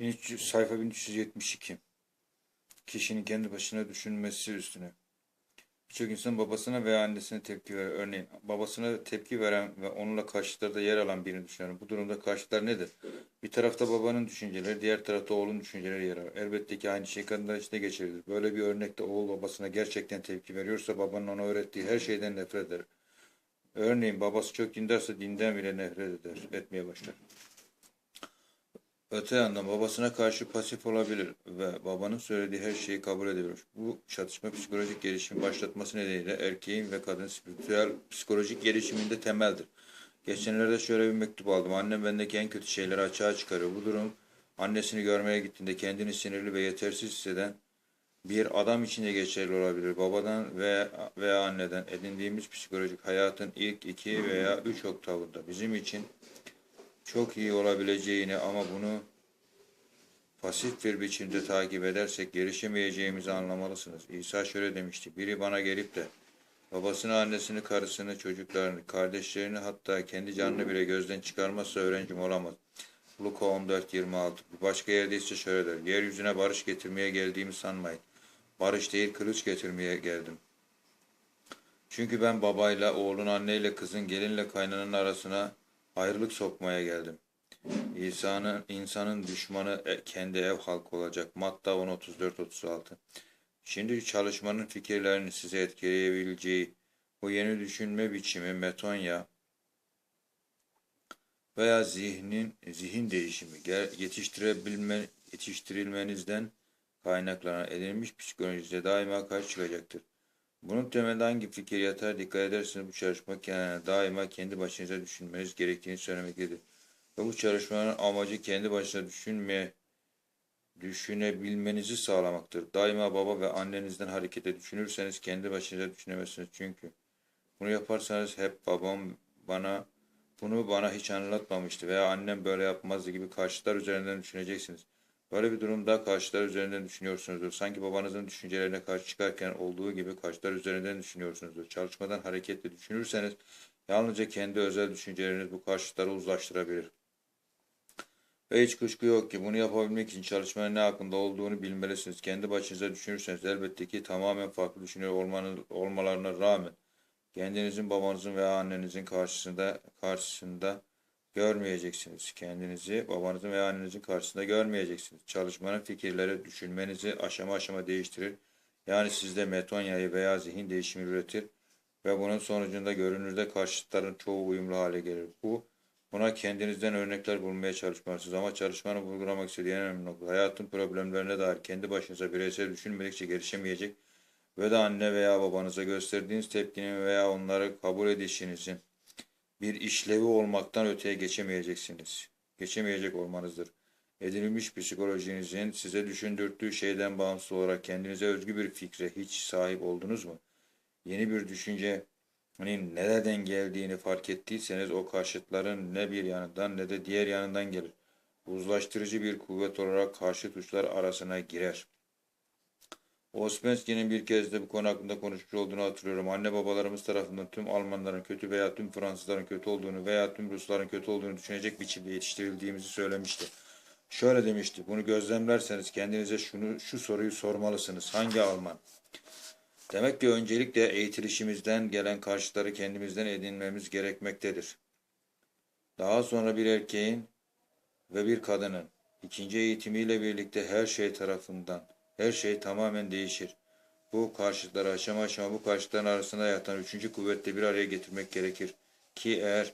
1300, sayfa 1372. Kişinin kendi başına düşünmesi üstüne. Birçok insan babasına veya annesine tepki verir. Örneğin babasına tepki veren ve onunla karşıtlarda yer alan birini düşünüyorum. Bu durumda karşıtlar nedir? Bir tarafta babanın düşünceleri, diğer tarafta oğlun düşünceleri yer alır. Elbette ki aynı şey kadınlar için de geçerlidir. Böyle bir örnekte oğul babasına gerçekten tepki veriyorsa babanın ona öğrettiği her şeyden nefret eder. Örneğin babası çok dindarsa dinden bile nefret eder, etmeye başlar. Öte yandan babasına karşı pasif olabilir ve babanın söylediği her şeyi kabul edebilir. Bu çatışma psikolojik gelişimi başlatması nedeniyle erkeğin ve kadının spiritüel psikolojik gelişiminde temeldir. Geçenlerde şöyle bir mektup aldım. Annem bendeki en kötü şeyleri açığa çıkarıyor. Bu durum annesini görmeye gittiğinde kendini sinirli ve yetersiz hisseden bir adam için de geçerli olabilir. Babadan veya, veya anneden edindiğimiz psikolojik hayatın ilk iki veya üç oktavında bizim için çok iyi olabileceğini ama bunu pasif bir biçimde takip edersek gelişemeyeceğimizi anlamalısınız. İsa şöyle demişti. Biri bana gelip de babasını, annesini, karısını, çocuklarını, kardeşlerini hatta kendi canını bile gözden çıkarmazsa öğrencim olamaz. Luka 14.26 Bir başka yerde ise şöyle der. Yeryüzüne barış getirmeye geldiğimi sanmayın. Barış değil kılıç getirmeye geldim. Çünkü ben babayla, oğlun, anneyle, kızın, gelinle, kaynanın arasına ayrılık sokmaya geldim. İsa'nın insanın düşmanı e- kendi ev halkı olacak. Matta 10.34-36 Şimdi çalışmanın fikirlerini size etkileyebileceği bu yeni düşünme biçimi metonya veya zihnin zihin değişimi yetiştirebilme yetiştirilmenizden kaynaklanan edinmiş psikolojide daima karşı çıkacaktır. Bunun temelinde hangi fikir yatar dikkat ederseniz bu çalışma daima kendi başınıza düşünmeniz gerektiğini söylemektedir. Ve bu çalışmanın amacı kendi başına düşünmeye düşünebilmenizi sağlamaktır. Daima baba ve annenizden harekete düşünürseniz kendi başınıza düşünemezsiniz çünkü. Bunu yaparsanız hep babam bana bunu bana hiç anlatmamıştı veya annem böyle yapmazdı gibi karşıtlar üzerinden düşüneceksiniz. Böyle bir durumda karşıtlar üzerinden düşünüyorsunuzdur. Sanki babanızın düşüncelerine karşı çıkarken olduğu gibi karşıtlar üzerinden düşünüyorsunuzdur. Çalışmadan hareketle düşünürseniz yalnızca kendi özel düşünceleriniz bu karşıtları uzlaştırabilir. Ve hiç kuşku yok ki bunu yapabilmek için çalışmanın ne hakkında olduğunu bilmelisiniz. Kendi başınıza düşünürseniz elbette ki tamamen farklı düşünüyor olmanız, olmalarına rağmen kendinizin babanızın veya annenizin karşısında karşısında görmeyeceksiniz. Kendinizi babanızın veya annenizin karşısında görmeyeceksiniz. Çalışmanın fikirleri düşünmenizi aşama aşama değiştirir. Yani sizde metonyayı veya zihin değişimi üretir ve bunun sonucunda görünürde karşıtların çoğu uyumlu hale gelir. Bu buna kendinizden örnekler bulmaya çalışmalısınız ama çalışmanın vurgulamak istediği önemli nokta hayatın problemlerine dair kendi başınıza bireysel düşünmedikçe gelişemeyecek ve de anne veya babanıza gösterdiğiniz tepkinin veya onları kabul edişinizin bir işlevi olmaktan öteye geçemeyeceksiniz. Geçemeyecek olmanızdır. Edinilmiş psikolojinizin size düşündürttüğü şeyden bağımsız olarak kendinize özgü bir fikre hiç sahip oldunuz mu? Yeni bir düşüncenin nereden geldiğini fark ettiyseniz o karşıtların ne bir yanından ne de diğer yanından gelir. Uzlaştırıcı bir kuvvet olarak karşıt uçlar arasına girer. Ouspensky'nin bir kez de bu konu hakkında konuşmuş olduğunu hatırlıyorum. Anne babalarımız tarafından tüm Almanların kötü veya tüm Fransızların kötü olduğunu veya tüm Rusların kötü olduğunu düşünecek biçimde yetiştirildiğimizi söylemişti. Şöyle demişti. Bunu gözlemlerseniz kendinize şunu şu soruyu sormalısınız. Hangi Alman? Demek ki öncelikle eğitilişimizden gelen karşıtları kendimizden edinmemiz gerekmektedir. Daha sonra bir erkeğin ve bir kadının ikinci eğitimiyle birlikte her şey tarafından her şey tamamen değişir. Bu karşıtları aşama aşama bu karşıtların arasında yatan üçüncü kuvvetle bir araya getirmek gerekir. Ki eğer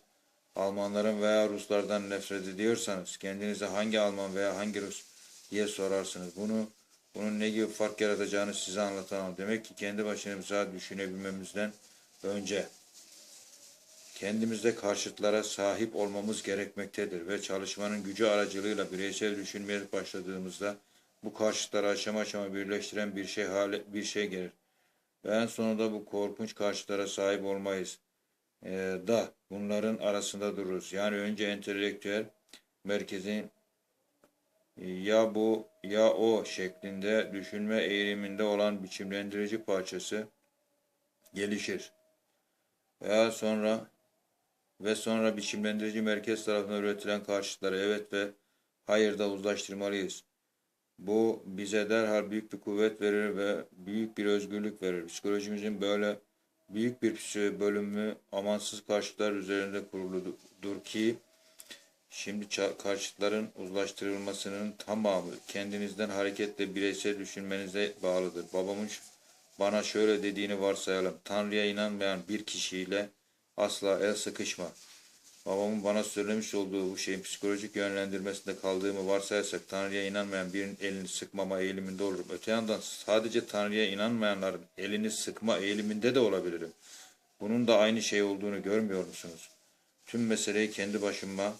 Almanların veya Ruslardan nefret ediyorsanız kendinize hangi Alman veya hangi Rus diye sorarsınız. Bunu bunun ne gibi fark yaratacağını size anlatamam. Demek ki kendi başımıza düşünebilmemizden önce kendimizde karşıtlara sahip olmamız gerekmektedir ve çalışmanın gücü aracılığıyla bireysel düşünmeye başladığımızda bu karşıtları aşama aşama birleştiren bir şey hale, bir şey gelir. Ve en sonunda bu korkunç karşıtlara sahip olmayız. Ee, da bunların arasında dururuz. Yani önce entelektüel merkezin ya bu ya o şeklinde düşünme eğiliminde olan biçimlendirici parçası gelişir. Veya sonra ve sonra biçimlendirici merkez tarafından üretilen karşıtları evet ve hayırda uzlaştırmalıyız. Bu bize derhal büyük bir kuvvet verir ve büyük bir özgürlük verir. Psikolojimizin böyle büyük bir bölümü amansız karşıtlar üzerinde kuruludur ki şimdi karşıtların uzlaştırılmasının tamamı kendinizden hareketle bireysel düşünmenize bağlıdır. Babamın bana şöyle dediğini varsayalım. Tanrı'ya inanmayan bir kişiyle asla el sıkışma. Babamın bana söylemiş olduğu bu şeyin psikolojik yönlendirmesinde kaldığımı varsayarsak Tanrı'ya inanmayan birinin elini sıkmama eğiliminde olurum. Öte yandan sadece Tanrı'ya inanmayanların elini sıkma eğiliminde de olabilirim. Bunun da aynı şey olduğunu görmüyor musunuz? Tüm meseleyi kendi başıma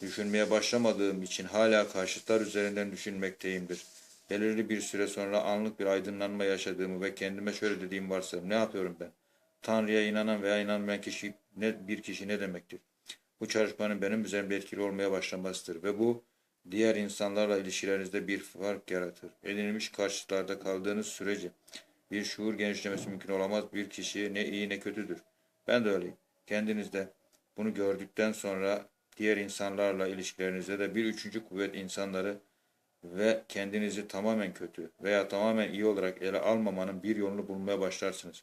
düşünmeye başlamadığım için hala karşıtlar üzerinden düşünmekteyimdir. Belirli bir süre sonra anlık bir aydınlanma yaşadığımı ve kendime şöyle dediğim varsa ne yapıyorum ben? Tanrı'ya inanan veya inanmayan kişi ne bir kişi ne demektir? Bu çalışmanın benim üzerimde etkili olmaya başlamasıdır ve bu diğer insanlarla ilişkilerinizde bir fark yaratır. Edinilmiş karşıtlarda kaldığınız sürece bir şuur genişlemesi mümkün olamaz. Bir kişi ne iyi ne kötüdür. Ben de öyleyim. Kendinizde bunu gördükten sonra diğer insanlarla ilişkilerinizde de bir üçüncü kuvvet insanları ve kendinizi tamamen kötü veya tamamen iyi olarak ele almamanın bir yolunu bulmaya başlarsınız.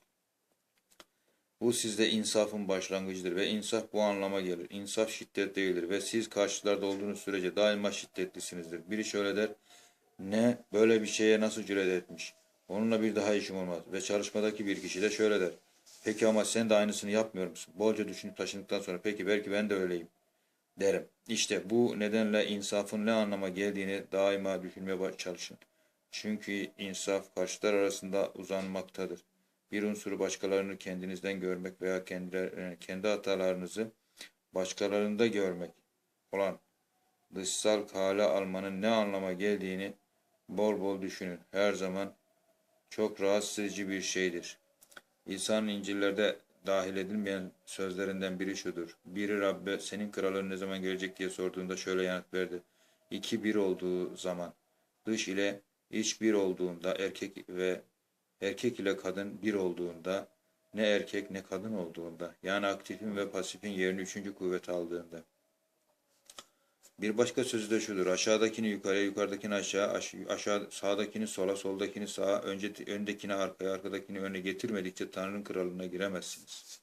Bu sizde insafın başlangıcıdır ve insaf bu anlama gelir. İnsaf şiddet değildir ve siz karşılarda olduğunuz sürece daima şiddetlisinizdir. Biri şöyle der, ne böyle bir şeye nasıl cüret etmiş? Onunla bir daha işim olmaz. Ve çalışmadaki bir kişi de şöyle der. Peki ama sen de aynısını yapmıyor musun? Bolca düşünüp taşındıktan sonra peki belki ben de öyleyim derim. İşte bu nedenle insafın ne anlama geldiğini daima düşünmeye çalışın. Çünkü insaf karşılar arasında uzanmaktadır. Bir unsuru başkalarını kendinizden görmek veya kendiler, kendi hatalarınızı başkalarında görmek olan dışsal kale almanın ne anlama geldiğini bol bol düşünün. Her zaman çok rahatsız edici bir şeydir. İsa'nın İncil'lerde dahil edilmeyen sözlerinden biri şudur. Biri Rabbe senin kralın ne zaman gelecek diye sorduğunda şöyle yanıt verdi. İki bir olduğu zaman, dış ile iç bir olduğunda, erkek ve erkek ile kadın bir olduğunda, ne erkek ne kadın olduğunda, yani aktifin ve pasifin yerini üçüncü kuvvet aldığında. Bir başka sözü de şudur. Aşağıdakini yukarıya, yukarıdakini aşağı, aş- aşağı sağdakini sola, soldakini sağa, önce öndekini arkaya, arkadakini öne getirmedikçe Tanrı'nın kralına giremezsiniz.